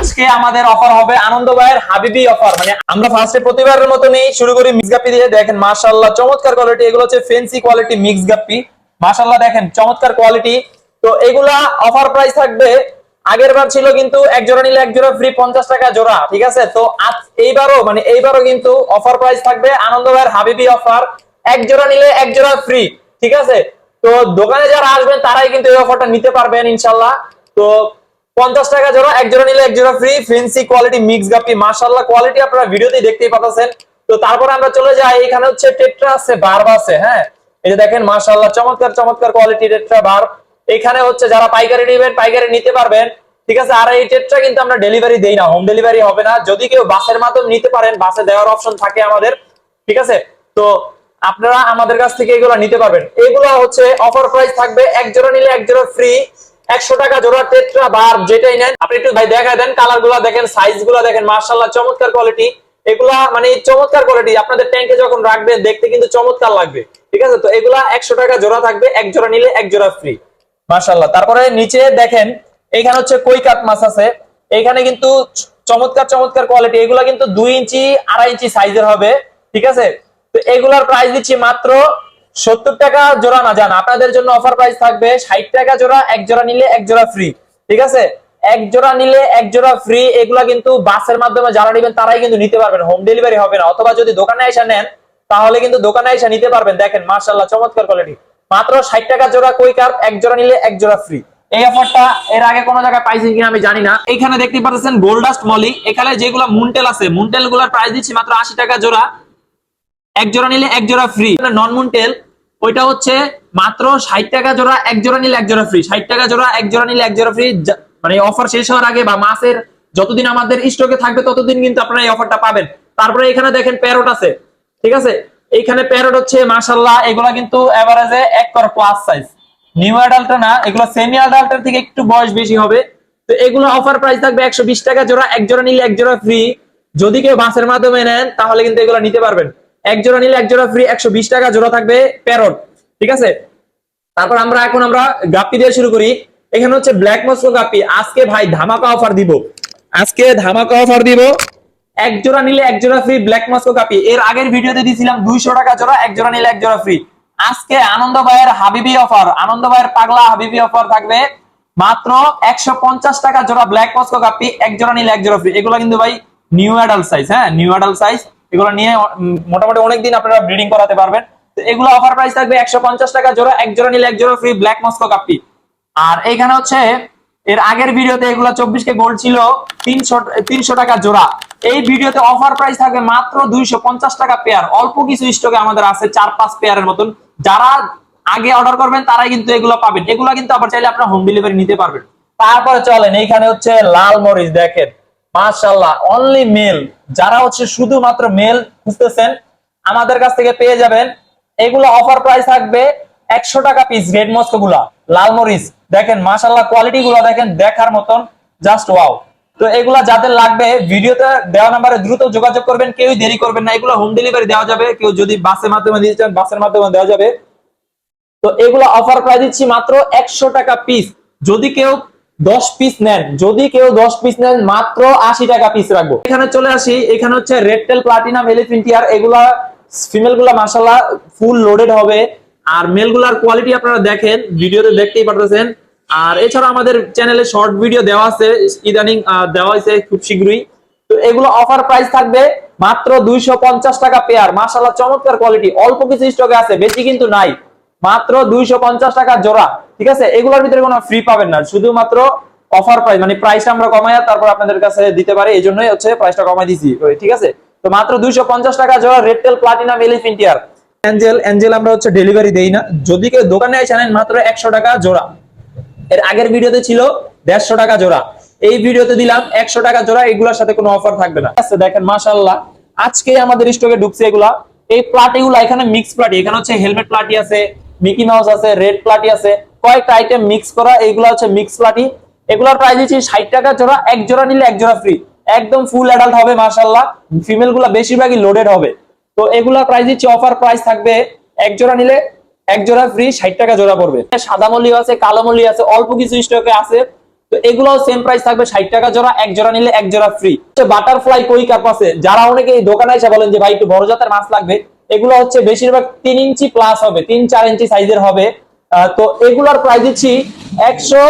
আজকে আমাদের অফার হবে আনন্দ ভাইয়ের হাবিবি অফার মানে আমরা ফার্স্টে প্রতিবারের মতো নেই শুরু করি মিক্স গাপ্পি দিয়ে। দেখেন, মাশাআল্লাহ, চমৎকার কোয়ালিটি এগুলো হচ্ছে ফেন্সি কোয়ালিটি মিক্স গাপ্পি মাশাআল্লাহ, দেখেন, চমৎকার কোয়ালিটি তো এগুলা অফার প্রাইস থাকবে, আগের বার ছিল কিন্তু এক জোড়া নিলে এক জোড়া ফ্রি পঞ্চাশ টাকা জোড়া, ঠিক আছে? তো এইবারও মানে এইবারও কিন্তু অফার প্রাইস থাকবে আনন্দ ভাইয়ের হাবিবি অফার এক জোড়া নিলে এক জোড়া ফ্রি ঠিক আছে? তো দোকানে যারা আসবেন, তারাই কিন্তু এই অফারটা নিতে পারবেন ইনশাল্লাহ তো পঞ্চাশ টাকা জোড়া, এক জোড়া নিলে এক জোড়া free fancy quality mix guppy মার্শাল্লাহ কোয়ালিটি আপনারা ভিডিওতেই দেখতেই পাচ্ছেন তো তারপরে আমরা চলে যাই, এখানে হচ্ছে টেট্রা আছে বার্ব আছে হ্যাঁ? এই যে দেখেন মার্শাল্লাহ চমৎকার চমৎকার কোয়ালিটি টেট্রা বার্ব এখানে হচ্ছে যারা পাইকারি নেবেন, পাইকারি নিতে পারবেন। ঠিক আছে, আর এই টেট্রা কিন্তু আমরা ডেলিভারি দেই না হোম ডেলিভারি হবে না। যদি কেউ বাসের মাধ্যমে নিতে পারেন, বাসে দেওয়ার অপশন থাকে আমাদের। ঠিক আছে? তো আপনারা আমাদের কাছ থেকে এগুলো নিতে পারবেন। এগুলো হচ্ছে অফার প্রাইস থাকবে, এক জোড়া নিলে এক জোড়া ফ্রি একশো টাকা জোড়া টেট্রা বার যেটাই নেন, আপনি একটু ভাই দেখা দেন কালারগুলা দেখেন সাইজগুলা দেখেন মার্শাল্লাহ চমৎকার কোয়ালিটি এগুলা মানে চমৎকার কোয়ালিটি আপনাদের ট্যাঙ্কে যখন রাখবেন, দেখতে কিন্তু চমৎকার লাগবে। ঠিক আছে? তো এগুলা একশো টাকা জোড়া থাকবে, এক জোড়া নিলে এক জোড়া ফ্রি মার্শাল্লাহ তারপরে নিচে দেখেন, এখানে হচ্ছে কই কাট মাছ আছে। এখানে কিন্তু চমৎকার চমৎকার কোয়ালিটি এগুলা কিন্তু দুই ইঞ্চি, আড়াই ইঞ্চি সাইজের হবে। ঠিক আছে? তো এগুলার প্রাইস দিচ্ছি মাত্র সত্তর টাকা জোড়া না, জান, আপনাদের জন্য অফার প্রাইস থাকবে ষাট টাকা জোড়া, এক জোড়া নিলে এক জোড়া ফ্রি ঠিক আছে? এক জোড়া নিলে এক জোড়া ফ্রি এগুলা কিন্তু বাসের মাধ্যমে যারা নেবেন তারাই কিন্তু নিতে পারবেন হোম ডেলিভারি হবে না, অথবা যদি দোকানে এসে নেন, তাহলে কিন্তু দোকানে এসে নিতে পারবেন, দেখেন মার্শাল্লাহ চমৎকার কোয়ালিটি মাত্র ষাট টাকা জোড়া কই কার্প এক জোড়া নিলে এক জোড়া ফ্রি এই অফারটা এর আগে কোনো জায়গায় পাইছেন কিনা আমি জানি না, এখানে দেখতে পাচ্ছেন গোল্ডাস্ট মলি এখানে যেগুলো মুনটেল আছে মুনটেলগুলার প্রাইস দিচ্ছি মাত্র আশি টাকা জোড়া, এক জোড়া নিলে এক জোড়া ফ্রি নন মুনটেল ওইটা হচ্ছে মাত্র ষাট টাকা জোড়া, এক জোড়া নিলে এক জোড়া ফ্রি ষাট টাকা জোড়া, এক জোড়া নিলে এক জোড়া ফ্রি মানে অফার শেষ হওয়ার আগে বা মাসের যতদিন আমাদের স্টকে থাকবে ততদিন কিন্তু আপনারা এই অফারটা পাবেন। তারপরে এখানে দেখেন প্যারট আছে। ঠিক আছে? এইখানে প্যারট হচ্ছে মাশাল্লাহ এগুলা কিন্তু এভারেজে এক কর প্লাস সাইজ নিউ অ্যাডাল্টটা না, এগুলো সেমি অ্যাডাল্টের থেকে একটু বয়স বেশি হবে। তো এগুলো অফার প্রাইস থাকবে একশো বিশ টাকা জোড়া, এক জোড়া নিলে এক জোড়া ফ্রি যদি কেউ বাসের মাধ্যমে নেন, তাহলে কিন্তু এগুলো নিতে পারবেন। এক জোড়া নিলে এক জোড়া ফ্রি একশো বিশ টাকা জোড়া থাকবে প্যারট ঠিক আছে? তারপর আমরা এখন আমরা গাপ্পি দিয়ে শুরু করি। এখানে হচ্ছে ব্ল্যাক মস্কো গাপ্পি। আজকে ভাই ধামাকা অফার দিব। আজকে ধামাকা অফার দিব। এক জোড়া নিলে এক জোড়া ফ্রি ব্ল্যাক মস্কো গাপ্পি। এর আগের ভিডিওতে দিয়েছিলাম দুইশো টাকা জোড়া এক জোড়া নিলে এক জোড়া ফ্রি আজকে আনন্দ ভাইয়ের হাবিবি অফার আনন্দ ভাইয়ের পাগলা হাবিবি অফার থাকবে। মাত্র একশো পঞ্চাশ টাকা জোড়া ব্ল্যাক মস্কো গাপ্পি এক জোড়া নিলে এক জোড়া ফ্রি এগুলো কিন্তু ভাই নিউ অ্যাডাল্ট সাইজ হ্যাঁ নিউ অ্যাডাল্ট সাইজ এগুলো নিয়ে মোটামুটি অনেকদিন আপনারা ব্রিডিং করাতে পারবেন। তো এগুলো অফার প্রাইস থাকবে একশো পঞ্চাশ টাকা, জোড়া এক জোড়া নিলে এক জোড়া ফ্রি ব্ল্যাক মস্কো কাপ্পি আর এইখানে হচ্ছে, এর আগের ভিডিওতে এগুলো চব্বিশ কে গোল্ড ছিল তিনশো তিনশো টাকা জোড়া। এই ভিডিওতে অফার প্রাইস থাকবে মাত্র দুইশো পঞ্চাশ টাকা পেয়ার অল্প কিছু স্টকে আমাদের আছে চার পাঁচ পেয়ারের মতন। যারা আগে অর্ডার করবেন, তারাই কিন্তু এগুলো পাবেন। এগুলো কিন্তু আবার চাইলে আপনার হোম ডেলিভারি নিতে পারবেন। তারপরে চলেন, এইখানে হচ্ছে লাল মরিচ দেখেন। মাশাল্লাহ অনলি মেল যারা হচ্ছে শুধুমাত্র মেল খুঁজতেছেন, আমাদের কাছ থেকে পেয়ে যাবেন। এগুলো অফার প্রাইস থাকবে একশো টাকা পিস রেড মস্কো লাল মরিচ। দেখেন মাশাল্লাহ কোয়ালিটি গুলা দেখেন, দেখার মতন জাস্ট ওয়াও তো এগুলা যাদের লাগবে, ভিডিওতে দেওয়া নাম্বারে দ্রুত যোগাযোগ করবেন, কেউই দেরি করবেন না। এগুলো হোম ডেলিভারি দেওয়া যাবে, কেউ যদি বাসের মাধ্যমে দিতে চান বাসের মাধ্যমে দেওয়া যাবে। তো এগুলো অফার প্রাইস দিচ্ছি মাত্র একশো টাকা পিস যদি কেউ দশ পিস নেন। যদি কেউ দশ পিস নেন, মাত্র আশি টাকা পিস রাখব। এখানে চলে আসি, এখানে হচ্ছে রেডটেল প্লাটিনাম এলিফেন্ট ইয়ার এগুলা ফিমেলগুলা মাসাল্লাহ ফুল লোডেড হবে। আর মেলগুলার কোয়ালিটি আপনারা দেখেন, ভিডিওতে দেখতেই পারতেছেন। আর এছাড়া আমাদের চ্যানেলে শর্ট ভিডিও দেওয়া আছে, ইদানিং দেওয়া হয়েছে খুব শীঘ্রই। তো এগুলো অফার প্রাইস থাকবে মাত্র দুইশো পঞ্চাশ টাকা পেয়ার মাসাল্লাহ চমৎকার কোয়ালিটি অল্প কিছু স্টকে আছে, বেশি কিন্তু নাই। মাত্র দুইশো পঞ্চাশ টাকা জোড়া, ঠিক আছে? এগুলোর ভিতরে কোনো ফ্রি পাবেন না। শুধুমাত্র অফার প্রাইস মানে প্রাইসটা আমরা কমাইয়া তারপর আপনাদের কাছে দিতে পারি, এই জন্যই হচ্ছে প্রাইসটা কমাই দিছি ঠিক আছে? তো মাত্র দুইশো পঞ্চাশ টাকা জোড়া red tail platinum elephant ear angel angel আমরা হচ্ছে ডেলিভারি দেই না। যদি কেউ দোকানে এসে নেন, মাত্র একশো টাকা জোড়া। এর আগের ভিডিওতে ছিল দেড়শো টাকা জোড়া। এই ভিডিওতে দিলাম একশো টাকা জোড়া, এগুলোর সাথে কোনো অফার থাকবে না। আচ্ছা দেখেন মাশাল্লাহ আজকে আমাদের স্টকে ঢুকছে এগুলা। এই প্লাটি গুলা এখানে মিক্স প্লাটি এখানে হচ্ছে হেলমেট প্লাটি আছে মিকি মাউস আছে রেড প্লাটি আছে, কয়েকটা আইটেম মিক্স করা, এগুলো হচ্ছে মিক্স প্লাটি এগুলোর প্রাইস দিচ্ছি ষাট টাকা জোড়া, এক জোড়া নিলে এক জোড়া ফ্রি একদম ফুল অ্যাডাল্ট হবে মাশাল্লাহ ফিমেলগুলা বেশিরভাগই লোডেড হবে। তো এগুলা প্রাইস দিচ্ছি অফার প্রাইস থাকবে এক জোড়া নিলে এক জোড়া ফ্রি ষাট টাকা জোড়া পড়বে। সাদা মলি আছে, কালো মলি আছে, অল্প কিছু স্টকে আছে। তো এগুলো সেম প্রাইস থাকবে ষাট টাকা জোড়া, এক জোড়া নিলে এক জোড়া ফ্রি বাটারফ্লাই কই কাপ আছে। যারা অনেকে এই দোকানে এসে বলেন যে, ভাই, একটু বড় জাতের মাছ লাগবে। এগুলো হচ্ছে বেশিরভাগ তিন ইঞ্চি প্লাস হবে, তিন, চার ইঞ্চি সাইজের হবে। তো এগুলোর প্রাইস দিচ্ছি একশো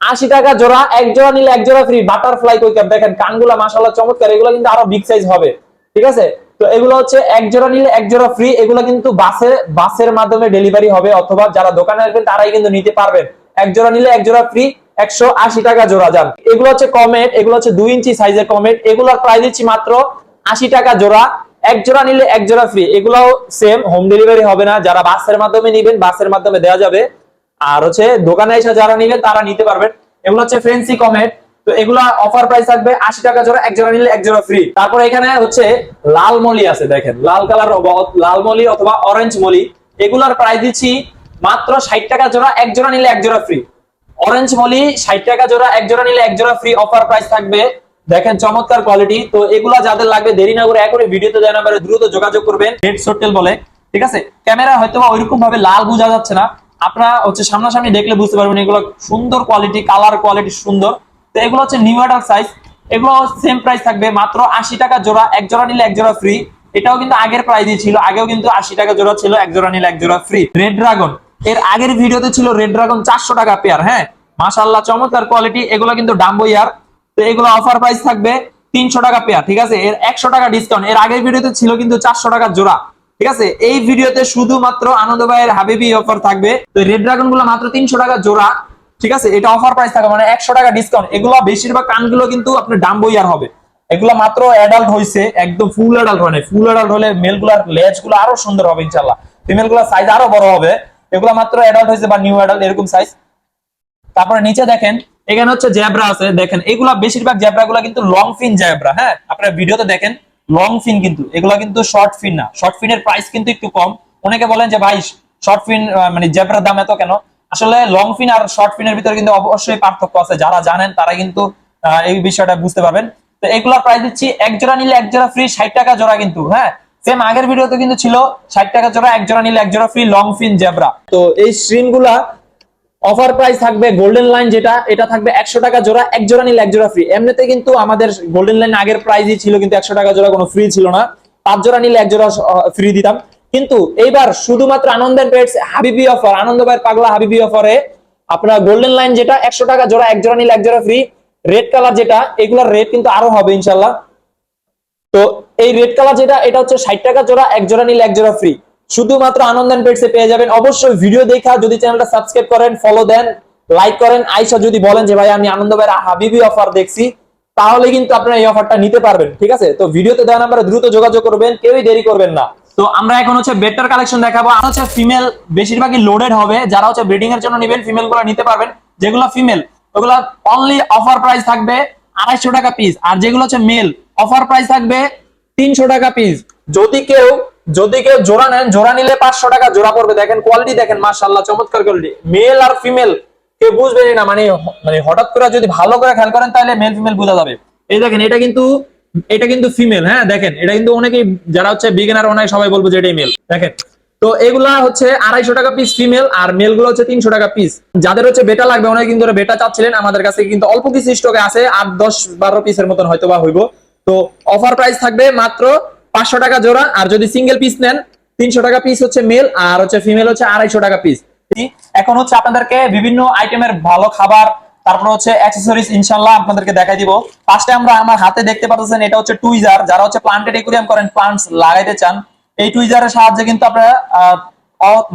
আশি টাকা জোড়া, এক জোড়া নিলে এক জোড়া ফ্রি বাটারফ্লাই কই কাপ দেখেন, কানগুলা মাসাল্লাহ চমৎকার, এগুলো কিন্তু আরও বিগ সাইজ হবে, ঠিক আছে? তো এগুলো হচ্ছে এক জোড়া নিলে এক জোড়া ফ্রি এগুলো কিন্তু বাসে, বাসের মাধ্যমে ডেলিভারি হবে, অথবা যারা দোকানে আসবেন তারাই কিন্তু নিতে পারবেন। এক জোড়া নিলে এক জোড়া ফ্রি একশো আশি টাকা জোড়া যান। এগুলো হচ্ছে কমেট এগুলো হচ্ছে দুই ইঞ্চি সাইজের কমেট এগুলোর প্রাইস দিচ্ছি মাত্র আশি টাকা জোড়া। এক জোড়া নিলে এক জোড়া ফ্রি এগুলাও সেম হোম ডেলিভারি হবে না। যারা বাসের মাধ্যমে নিবেন, বাসের মাধ্যমে দেওয়া যাবে। আর হচ্ছে দোকানে এসে যারা নিবেন, তারা নিতে পারবেন। এগুলো হচ্ছে ফ্রেন্সি কমেট তো এগুলা অফার প্রাইস থাকবে আশি টাকা জোড়া, এক জোড়া নিলে এক জোড়া ফ্রি তারপর এখানে হচ্ছে লাল মলি আছে, দেখেন। লাল কালার লাল মলি অথবা অরেঞ্জ মলি। এগুলার প্রাইস দিচ্ছি মাত্র ষাট টাকা জোড়া, এক জোড়া নিলে এক জোড়া ফ্রি অরেঞ্জ মলি ষাট টাকা জোড়া, এক জোড়া নিলে এক জোড়া ফ্রি অফার প্রাইস থাকবে দেখেন চমৎকার কোয়ালিটি তো এগুলা যাদের লাগবে দেরি না করে একরে ভিডিওতে দেওয়া নাম্বারে দ্রুত যোগাযোগ করবেন। রেড সোটেল বলে, ঠিক আছে? ক্যামেরা হয়তো বা ওইরকম ভাবে লাল বোঝা যাচ্ছে না। আপনারা হচ্ছে সামনাসামনি দেখলে বুঝতে পারবেন এগুলো সুন্দর কোয়ালিটি কালার কোয়ালিটি সুন্দর। তো এগুলো হচ্ছে নিউ অর্ডার সাইজ এগুলো সেম প্রাইস থাকবে, মাত্র আশি টাকা জোড়া, এক জোড়া নিলে এক জোড়া ফ্রি এটাও কিন্তু আগের প্রাইসই ছিল, আগেও কিন্তু আশি টাকা জোড়া ছিল, এক জোড়া নিলে এক জোড়া ফ্রি রেড ড্রাগন এর আগের ভিডিওতে ছিল রেড ড্রাগন চারশো টাকা পেয়ার হ্যাঁ? মাশাল্লাহ চমৎকার কোয়ালিটি এগুলো কিন্তু ডাম্বো ইয়ার এগুলো অফার প্রাইস থাকবে তিনশো টাকা পেয়ার ঠিক আছে? এর একশো টাকা ডিসকাউন্ট এর আগের ভিডিওতে ছিল কিন্তু চারশো টাকা জোড়া, ঠিক আছে? এই ভিডিওতে শুধুমাত্র আনন্দ ভাইয়ের হাবিবি অফার থাকবে। তো রেড ড্রাগনগুলো মাত্র তিনশো টাকা জোড়া, ঠিক আছে? এটা অফার প্রাইস থাকবে মানে একশো টাকা ডিসকাউন্ট এগুলো বেশিরভাগ কানগুলো কিন্তু আপনার ডাম্বো ইয়ার হবে। এগুলো মাত্র অ্যাডাল্ট হয়েছে একদম ফুল অ্যাডাল্ট মানে ফুল অ্যাডাল্ট হলে মেলগুলার লেজগুলো আরও সুন্দর হবে ইনশাল্লাহ ফিমেলগুলার সাইজ আরও বড় হবে। এগুলো মাত্র অ্যাডাল্ট হয়েছে বা নিউ অ্যাডাল্ট এরকম সাইজ তারপরে নিচে দেখেন, এখানে হচ্ছে জ্যাবরা আছে, দেখেন, এগুলা বেশিরভাগ জ্যাবরা গুলা কিন্তু লং ফিন জ্যাবরা হ্যাঁ? আপনারা ভিডিওতে দেখেন লং ফিন কিন্তু, এগুলা কিন্তু শর্ট ফিন না। শর্ট ফিনের প্রাইস কিন্তু একটু কম। অনেকে বলেন যে, ভাই শর্ট ফিন মানে জ্যাবরার দাম এত কেন? আসলে লং ফিন আর শর্ট ফিনের ভিতরে কিন্তু অবশ্যই পার্থক্য আছে। যারা জানেন, তারা কিন্তু এই বিষয়টা বুঝতে পারবেন। তো এগুলার প্রাইস দিচ্ছি, এক জোড়া নিলে এক জোড়া ফ্রি ষাট টাকা জোড়া কিন্তু হ্যাঁ? সেম আগের ভিডিওতে কিন্তু ছিল, ষাট টাকা জোড়া, এক জোড়া নিলে এক জোড়া ফ্রি লং ফিন জ্যাবরা তো এই স্ট্রিমগুলা অফার প্রাইস থাকবে গোল্ডেন লাইন যেটা, এটা থাকবে একশো টাকা জোড়া, এক জোড়া নিলে এক জোড়া ফ্রি এমনিতে কিন্তু আমাদের গোল্ডেন লাইন আগের প্রাইসই ছিল, কিন্তু একশো টাকা জোড়া কোনো ফ্রি ছিল না। পাঁচ জোড়া নিলে এক জোড়া ফ্রি দিতাম। কিন্তু এইবার শুধুমাত্র আনন্দের পেটস হাবিবি অফার আনন্দ ভাইয়ের পাগলা হাবিবি অফারে আপনার গোল্ডেন লাইন যেটা, একশো টাকা জোড়া, এক জোড়া নিলে এক জোড়া ফ্রি রেড কালার যেটা, এগুলোর রেট কিন্তু আরও হবে ইনশাল্লাহ তো এই রেড কালার যেটা, এটা হচ্ছে ষাট টাকা জোড়া, এক জোড়া নিলে এক জোড়া ফ্রি শুধুমাত্র আনন্দ পেটসে পেয়ে যাবেন। অবশ্যই ভিডিও দেখা যদি চ্যানেলটা সাবস্ক্রাইব করেন ফলো দেন লাইক করেন, আইসা যদি বলেন যে ভাই আমি আনন্দ ভাইয়ের হাবিবি অফার দেখছি, তাহলে কিন্তু আপনারা এই অফারটা নিতে পারবেন, ঠিক আছে? তো ভিডিওতে দেওয়া নাম্বারে দ্রুত যোগাযোগ করবেন, কেউই দেরি করবেন না। তো আমরা এখন হচ্ছে বেটার কালেকশন দেখাবো। আর হচ্ছে ফিমেল বেশিরভাগই লোডেড হবে। যারা হচ্ছে ব্রিডিং এর জন্য নেবেন ফিমেলগুলো নিতে পারবেন। যেগুলো ফিমেল ওগুলো অনলি অফার প্রাইস থাকবে আড়াইশো টাকা পিস আর যেগুলো হচ্ছে মেল অফার প্রাইস থাকবে তিনশো টাকা পিস যদি কেউ যদি কেউ জোড়া নেন, জোড়া নিলে পাঁচশো টাকা জোড়া পড়বে। দেখেন কোয়ালিটি দেখেন মাশাল্লাহ চমৎকার কোয়ালিটি মেল আর ফিমেল কেউ বুঝবেনই না মানে মানে হঠাৎ করে যদি ভালো করে খেয়াল করেন, তাহলে মেল ফিমেল বোঝা যাবে। এই দেখেন, এটা কিন্তু এটা কিন্তু ফিমেল হ্যাঁ দেখেন, এটা কিন্তু অনেকেই, যারা হচ্ছে বিগিনার অনেক সবাই বলব যে এটাই মেল দেখেন। তো এগুলা হচ্ছে আড়াইশো টাকা পিস ফিমেল আর মেলগুলো হচ্ছে তিনশো টাকা পিস যাদের হচ্ছে বেটা লাগবে, অনেক কিন্তু বেটা চাচ্ছিলেন, আমাদের কাছে কিন্তু অল্প কিছু স্টকে আছে, আট, দশ, বারো পিসের মতন হয়তো বা হইব। তো অফার প্রাইস থাকবে মাত্র পাঁচশো টাকা জোড়া, আর যদি সিঙ্গেল পিস নেন, তিনশো টাকা পিস হচ্ছে মেল আর হচ্ছে ফিমেল হচ্ছে আড়াইশো টাকা পিস এখন হচ্ছে আপনাদেরকে বিভিন্ন আইটেমের ভালো খাবার, তারপর হচ্ছে অ্যাক্সেসরিজ ইনশাল্লাহ আপনাদেরকে দেখাই দিব। ফার্স্টে আমরা আমার হাতে দেখতে পাচ্ছেন, এটা হচ্ছে টুইজার যারা হচ্ছে প্লান্টেড একুরিয়াম করেন প্লান্টস লাগাইতে চান, এই টুইজারের সাহায্যে কিন্তু আপনারা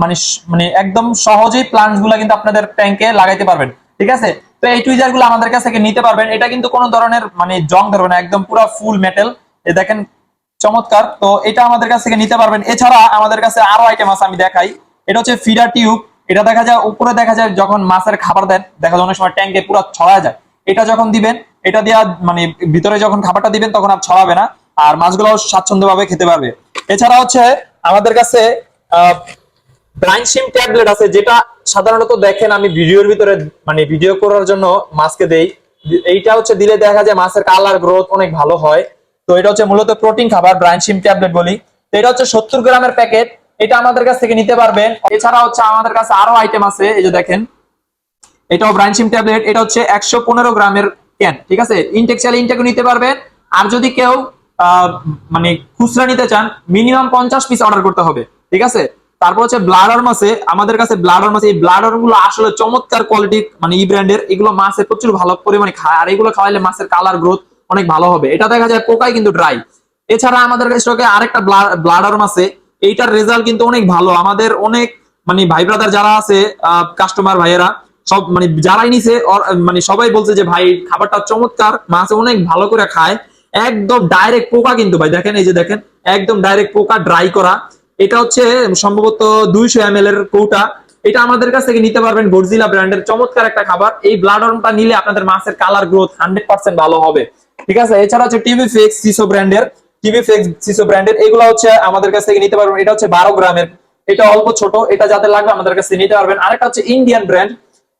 মানে মানে একদম সহজেই প্লান্টসগুলা কিন্তু আপনাদের ট্যাঙ্কে লাগাইতে পারবেন। ঠিক আছে? তো এই টুইজারগুলো আমাদের কাছ থেকে নিতে পারবেন। এটা কিন্তু কোনো ধরনের মানে জং ধরবে না, একদম পুরো ফুল মেটেল এ দেখেন চমৎকার। তো এটা আমাদের কাছ থেকে নিতে পারবেন। এছাড়া আমাদের কাছে আরও আইটেম আছে আমি দেখাই। এটা হচ্ছে ফিডার টিউব এটা দেখা যায়, উপরে দেখা যায় যখন মাছের খাবার দেন, দেখা যায় অনেক সময় ট্যাঙ্কে পুরো ছড়া যায়। এটা যখন দিবেন, এটা দেওয়া মানে ভিতরে যখন খাবারটা দিবেন, তখন আর ছড়াবে না, আর মাছগুলো স্বাচ্ছন্দ্যভাবে খেতে পারবে। এছাড়া হচ্ছে আমাদের কাছে ব্রাইনশিম ট্যাবলেট আছে, যেটা সাধারণত দেখেন আমি ভিডিওর ভিতরে মানে ভিডিও করার জন্য মাছকে দেই। এইটা হচ্ছে দিলে দেখা যায় মাছের কালার গ্রোথ অনেক ভালো হয়। তো এটা হচ্ছে মূলত প্রোটিন খাবার ব্রাইনশিম ট্যাবলেট বলি। তো এটা হচ্ছে সত্তর গ্রামের প্যাকেট, এটা আমাদের কাছ থেকে নিতে পারবেন। এছাড়া হচ্ছে আমাদের কাছে আরও আইটেম আছে, এই যে দেখেন। এটাও ব্রাইনসিম ট্যাবলেট এটা হচ্ছে একশো পনেরো গ্রামের ক্যান ঠিক আছে? ইনটেক চাইলে ইনটেকও নিতে পারবেন। আর যদি কেউ মানে খুচরা নিতে চান মিনিমাম পঞ্চাশ পিস অর্ডার করতে হবে, ঠিক আছে? তারপর হচ্ছে ব্লাডার মাছে আমাদের কাছে ব্লাডার মাছ এই ব্লাডারগুলো আসলে চমৎকার কোয়ালিটি মানে ই ব্র্যান্ডের এগুলো মাছের প্রচুর ভালো পরিমাণে খায়। আর এগুলো খাওয়াইলে মাছের কালার গ্রোথ অনেক ভালো হবে। এটা দেখা যায় পোকায় কিন্তু ড্রাই এছাড়া আমাদের স্টকে আরেকটা ব্লাডার মাছে এইটার রেজাল্ট কিন্তু অনেক ভালো। আমাদের অনেক মানে ভাই ব্রাদার যারা আছে কাস্টমার ভাইয়েরা, সব মানে যারাই নিছে মানে সবাই বলছে যে, ভাই, খাবারটা চমৎকার। মাছ অনেক ভালো করে খায়। একদম ডাইরেক্ট পোকা কিন্তু ভাই, দেখেন এই যে দেখেন, একদম ডাইরেক্ট পোকা ড্রাই করা। এটা হচ্ছে সম্ভবত দুইশো এম এর কৌটা। এটা আমাদের কাছ থেকে নিতে পারবেন গরজিলা ব্র্যান্ডের চমৎকার একটা খাবার। এই ব্লাড অর্মটা নিলে আপনাদের মাছের কালার গ্রোথ হান্ড্রেড পার্সেন্ট ভালো হবে। ঠিক আছে? এছাড়া হচ্ছে টিভি ফিক্স সিসো ব্র্যান্ডের টিভি ফিক্স সিসো ব্র্যান্ডের এগুলো হচ্ছে আমাদের কাছ থেকে নিতে পারবেন। এটা হচ্ছে বারো গ্রামের। এটা অল্প ছোট, এটা যাদের লাগবে আমাদের কাছে নিতে পারবেন। আরেকটা হচ্ছে ইন্ডিয়ান ব্র্যান্ড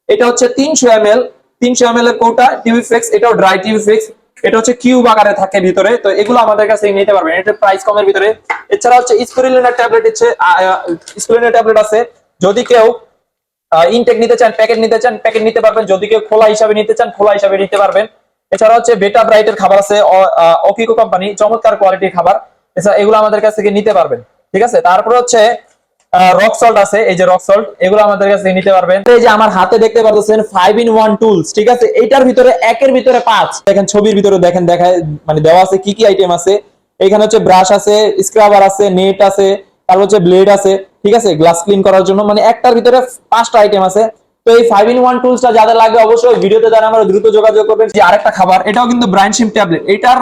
এটা হচ্ছে তিনশো এম এল তিনশো এম এল এর কৌটা টিভি ফিক্স এটাও ড্রাই টিভি ফিক্স এটা হচ্ছে কিউব আকারে থাকে ভিতরে, তো এগুলো আমাদের কাছে নিতে পারবেন। এটা প্রাইস কমের ভিতরে। এছাড়া হচ্ছে স্পিরিলিনের ট্যাবলেট হচ্ছে স্পিরিলিনের ট্যাবলেট আছে। যদি কেউ ইনটেক নিতে চান প্যাকেট নিতে চান প্যাকেট নিতে পারবেন। যদি কেউ খোলা হিসাবে নিতে চান, খোলা হিসাবে নিতে পারবেন। এছাড়া হচ্ছে বেটা ব্রাইটের খাবার আছে অকিকো কোম্পানি চমৎকার কোয়ালিটির খাবার। এছাড়া এগুলো আমাদের কাছ থেকে নিতে পারবেন, ঠিক আছে? তারপর হচ্ছে রক সল্ট আছে, এই যে রক সল্ট এগুলো আমাদের কাছে নিতে পারবেন। এই যে আমার হাতে দেখতে পাচ্ছেন ফাইভ ইন ওয়ান টুলস ঠিক আছে? এইটার ভিতরে, একের ভিতরে পাঁচ। দেখেন ছবির ভিতরে দেখেন, দেখায় মানে দেওয়া আছে কি কি আইটেম আছে। এখানে হচ্ছে ব্রাশ আছে স্ক্রাবার আছে নেট আছে, তারপর হচ্ছে ব্লেড আছে, ঠিক আছে? গ্লাস ক্লিন করার জন্য মানে একটার ভিতরে পাঁচটা আইটেম আছে। তো এই ফাইভ ইন ওয়ান টুলসটা যাদের লাগবে অবশ্যই ভিডিওতে যারা আমরা দ্রুত যোগাযোগ করবেন। যে আরেকটা খাবার, এটাও কিন্তু ব্রাইনশিম ট্যাবলেট এটার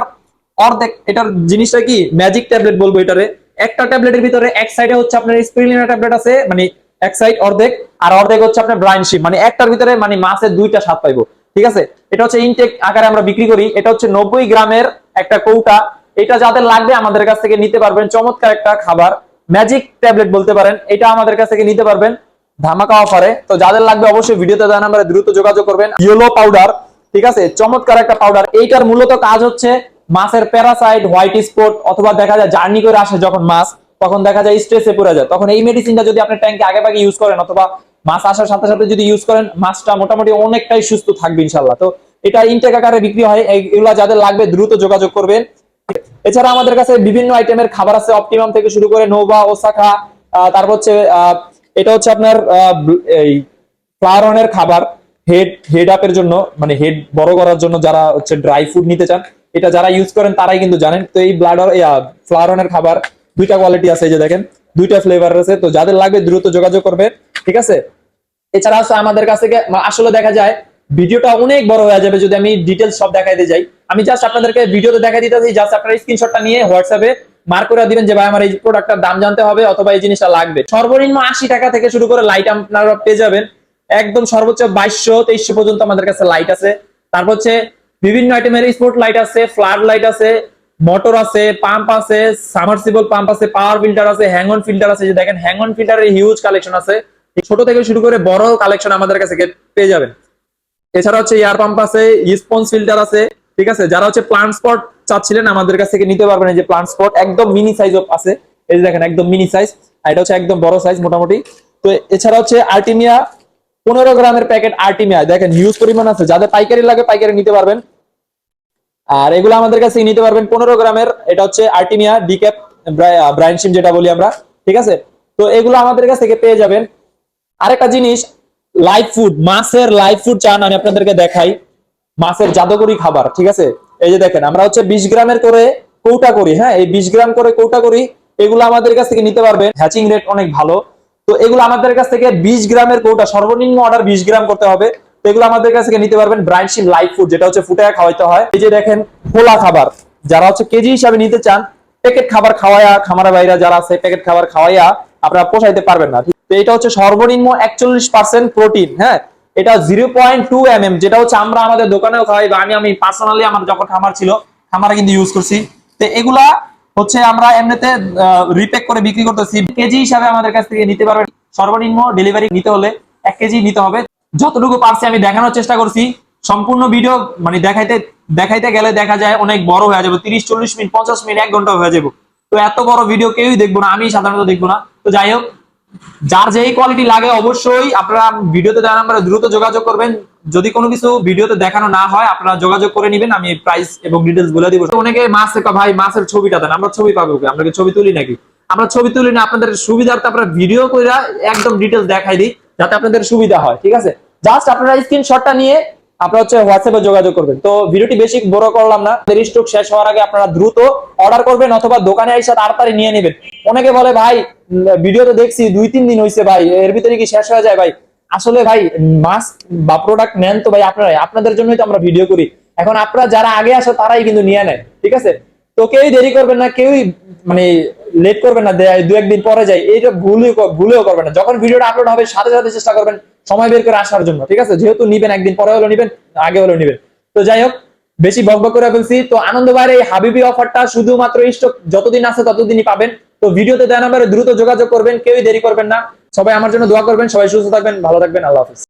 অর্ধেক, এটার জিনিসটা কি? ম্যাজিক ট্যাবলেট বলব এটারে। একটা ট্যাবলেটের ভিতরে এক সাইডে হচ্ছে আপনার স্পিরিলিনা ট্যাবলেট আছে মানে এক সাইড অর্ধেক, আর অর্ধেক হচ্ছে আপনার ব্রাইন ব্রাইনশিপ মানে একটার ভিতরে মানে মাছের দুইটা স্বাদ পাইবো। ঠিক আছে? এটা হচ্ছে ইনটেক আকারে আমরা বিক্রি করি। এটা হচ্ছে নব্বই গ্রামের একটা কৌটা। এটা যাদের লাগবে আমাদের কাছ থেকে নিতে পারবেন। চমৎকার একটা খাবার। ম্যাজিক ট্যাবলেট বলতে পারেন। এটা আমাদের কাছ থেকে নিতে পারবেন। ধামাকা অফারে তো যাদের লাগবে অবশ্যই ভিডিওতে দেওয়া নাম্বারে দ্রুত যোগাযোগ করবেন। ইয়েলো পাউডার ঠিক আছে? চমৎকার একটা পাউডার এইটার মূলত কাজ হচ্ছে মাছের প্যারাসাইট হোয়াইট স্পট অথবা দেখা যায় জার্নি করে আসে যখন মাছ তখন দেখা যায় স্ট্রেসে পড়ে যায়। তখন এই মেডিসিনটা যদি আপনি ট্যাঙ্কে আগে ভাগে ইউজ করেন অথবা মাছ আসার সাথে সাথে যদি ইউজ করেন মাছটা মোটামুটি অনেকটাই সুস্থ থাকবে ইনশাল্লাহ তো এটা ইনটেক আকারে বিক্রি হয়। এগুলা যাদের লাগবে দ্রুত যোগাযোগ করবেন। এছাড়া আমাদের কাছে বিভিন্ন আইটেমের খাবার আছে। অপটিমাম থেকে শুরু করে নোভা আহ, তারপর হচ্ছে এটা হচ্ছে আপনার এই ফ্লাওয়ারনের খাবার হেড হেড আপের জন্য মানে হেড বড় করার জন্য যারা হচ্ছে ড্রাই ফুড নিতে চান, এটা যারা ইউজ করেন তারাই কিন্তু জানেন। তো এই ব্লাডার ফ্লাওয়ারনের খাবার, দুইটা কোয়ালিটি আছে এই যে দেখেন, দুইটা ফ্লেভার আছে। তো যাদের লাগবে দ্রুত যোগাযোগ করবে, ঠিক আছে? এছাড়া আছে আমাদের কাছ থেকে আসলে দেখা যায়, ভিডিওটা অনেক বড় হয়ে যাবে যদি আমি ডিটেলস সব দেখাইতে যাই। আমি জাস্ট আপনাদেরকে ভিডিওতে দেখাই দিতেছি জাস্ট আপনারা স্ক্রিনশটটা নিয়ে হোয়াটসঅ্যাপে মার্ক করে দিবেন যে ভাই, আমার এই প্রোডাক্টটার দাম জানতে হবে অথবা এই জিনিসটা লাগবে। সর্বনিম্ন আশি টাকা থেকে শুরু করে লাইট আপনারা পেয়ে যাবেন। একদম সর্বোচ্চ বাইশশো তেইশশো পর্যন্ত আমাদের কাছে লাইট আছে। তারপর হচ্ছে বিভিন্ন আইটেমের স্পোর্ট লাইট আছে ফ্লাড লাইট আছে মোটর আছে পাম্প আছে সামারসিবল পাম্প আছে পাওয়ার ফিল্টার আছে হ্যাং অন ফিল্টার আছে যে দেখেন হ্যাং অন ফিল্টারের হিউজ কালেকশন আছে। ছোট থেকে শুরু করে বড় কালেকশন আমাদের কাছে পেয়ে যাবেন। এছাড়া হচ্ছে এয়ার পাম্প আছে স্পঞ্জ ফিল্টার আছে ঠিক আছে? যারা হচ্ছে প্লান্ট স্পট চাচ্ছিলেন আমাদের কাছ থেকে নিতে পারবেন এই যে প্লান্ট স্পট একদম মিনি সাইজ আছে। এই যে দেখেন, একদম মিনি সাইজ আর এটা হচ্ছে একদম বড় সাইজ মোটামুটি। তো এছাড়া হচ্ছে আর্টিমিয়া পনেরো গ্রামের প্যাকেট আর্টিমিয়া দেখেন হিউজ পরিমাণ আছে। যাদের পাইকারি লাগে পাইকারি নিতে পারবেন। আর এগুলো আমাদের কাছে নিতে পারবেন পনেরো গ্রামের। এটা হচ্ছে আর্টিমিয়া ডিক্যাপ ব্রাইন সিম যেটা বলি আমরা। ঠিক আছে? তো এগুলো আমাদের কাছ থেকে পেয়ে যাবেন। আরেকটা জিনিস লাইভ ফুড মাছের লাইভ ফুড চান, আমি আপনাদেরকে দেখাই। মাছের জাদুকরি খাবার, ঠিক আছে? এই যে দেখেন, আমরা হচ্ছে বিশ গ্রামের করে কৌটা করি হ্যাঁ? এই বিশ গ্রাম করে কৌটা করি, এগুলো আমাদের কাছ থেকে নিতে পারবেন। হ্যাচিং রেট অনেক ভালো। তো এগুলো আমাদের কাছ থেকে বিশ গ্রামের কৌটা, সর্বনিম্ন অর্ডার বিশ গ্রাম করতে হবে। এগুলো আমাদের কাছ থেকে নিতে পারবেন ব্রাইনশিম লাইভ ফুড যেটা হচ্ছে ফুটে খাওয়াইতে হয়। এই যে দেখেন, খোলা খাবার। যারা হচ্ছে কেজি হিসাবে নিতে চান প্যাকেট খাবার খাওয়াইয়া খামারা বাইরা যারা আছে প্যাকেট খাবার খাওয়াইয়া আপনারা পোষাইতে পারবেন না এটা হচ্ছে সর্বনিম্ন একচল্লিশ পার্সেন্ট প্রোটিন হ্যাঁ? এটা zero point two M M যেটা হচ্ছে আমরা আমাদের দোকানেও খাওয়াই বা আমি আমি পার্সোনালি আমার যখন খামার ছিল, খামারে কিন্তু ইউজ করছি। তো এগুলা হচ্ছে আমরা এমনিতে রিপেক করে বিক্রি করতেছি। কেজি হিসাবে আমাদের কাছ থেকে নিতে পারবেন। সর্বনিম্ন ডেলিভারি নিতে হলে এক কেজি নিতে হবে। যতটুকু পারছি আমি দেখানোর চেষ্টা করছি। সম্পূর্ণ ভিডিও মানে দেখাইতে দেখাইতে গেলে দেখা যায় অনেক বড় হয়ে যাবে। তিরিশ, চল্লিশ মিনিট, পঞ্চাশ মিনিট, এক ঘণ্টা হয়ে যাব। তো এত বড় ভিডিও কেউই দেখব না, আমি সাধারণত দেখব না। তো যাই হোক যার যেই কোয়ালিটি লাগে অবশ্যই আপনারা ভিডিওতে দেওয়া নাম্বারে দ্রুত যোগাযোগ করবেন। যদি কোনো কিছু ভিডিওতে দেখানো না হয়, আপনারা যোগাযোগ করে নেবেন, আমি প্রাইস এবং ডিটেলস বলে দিব। অনেকে মাছ ভাই মাছের ছবিটা দেন আমরা ছবি পাবো? আমরা কি ছবি তুলি নাকি? আমরা ছবি তুলি না, আপনাদের সুবিধার্থে আপনারা ভিডিও করে একদম ডিটেলস দেখাই দিই, যাতে আপনাদের সুবিধা হয়, ঠিক আছে? জাস্ট আপনারা স্ক্রিনশটটা নিয়ে আপনারা হচ্ছে হোয়াটসঅ্যাপে যোগাযোগ করবেন। তো ভিডিওটি বেশি বড় করলাম না স্টক শেষ হওয়ার আগে আপনারা দ্রুত অর্ডার করবেন অথবা দোকানে এসে তাড়াতাড়ি নিয়ে নেবেন। অনেকে বলে, ভাই ভিডিওতে দেখছি, দুই, তিন দিন হয়েছে ভাই, এর ভিতরে কি শেষ হয়ে যায় ভাই? আসলে ভাই মাস বা প্রোডাক্ট নেন তো ভাই আপনারাই, আপনাদের জন্যই তো আমরা ভিডিও করি। এখন আপনারা যারা আগে আসো, তারাই কিন্তু নিয়ে নেয়, ঠিক আছে? তো কেউই দেরি করবেন না, কেউই মানে লেট করবেন না, দু একদিন পরে যায় এইটা ভুলই ভুলেও করবেন না। যখন ভিডিওটা আপলোড হবে, সাথে সাথে চেষ্টা করবেন সময় বের করে আসার জন্য, ঠিক আছে? যেহেতু নিবেন, একদিন পরে হলো নিবেন, আগে হলো নিবেন। তো যাই হোক, বেশি বক বক করে ফেলছি। তো আনন্দ বাইরে এই হাবিবি অফারটা শুধুমাত্র স্টক যতদিন আছে ততদিনই পাবেন। তো ভিডিওতে দেওয়া নাম্বারে দ্রুত যোগাযোগ করবেন, কেউই দেরি করবেন না। সবাই আমার জন্য দোয়া করবেন, সবাই সুস্থ থাকবেন, ভালো থাকবেন, আল্লাহ হাফিজ।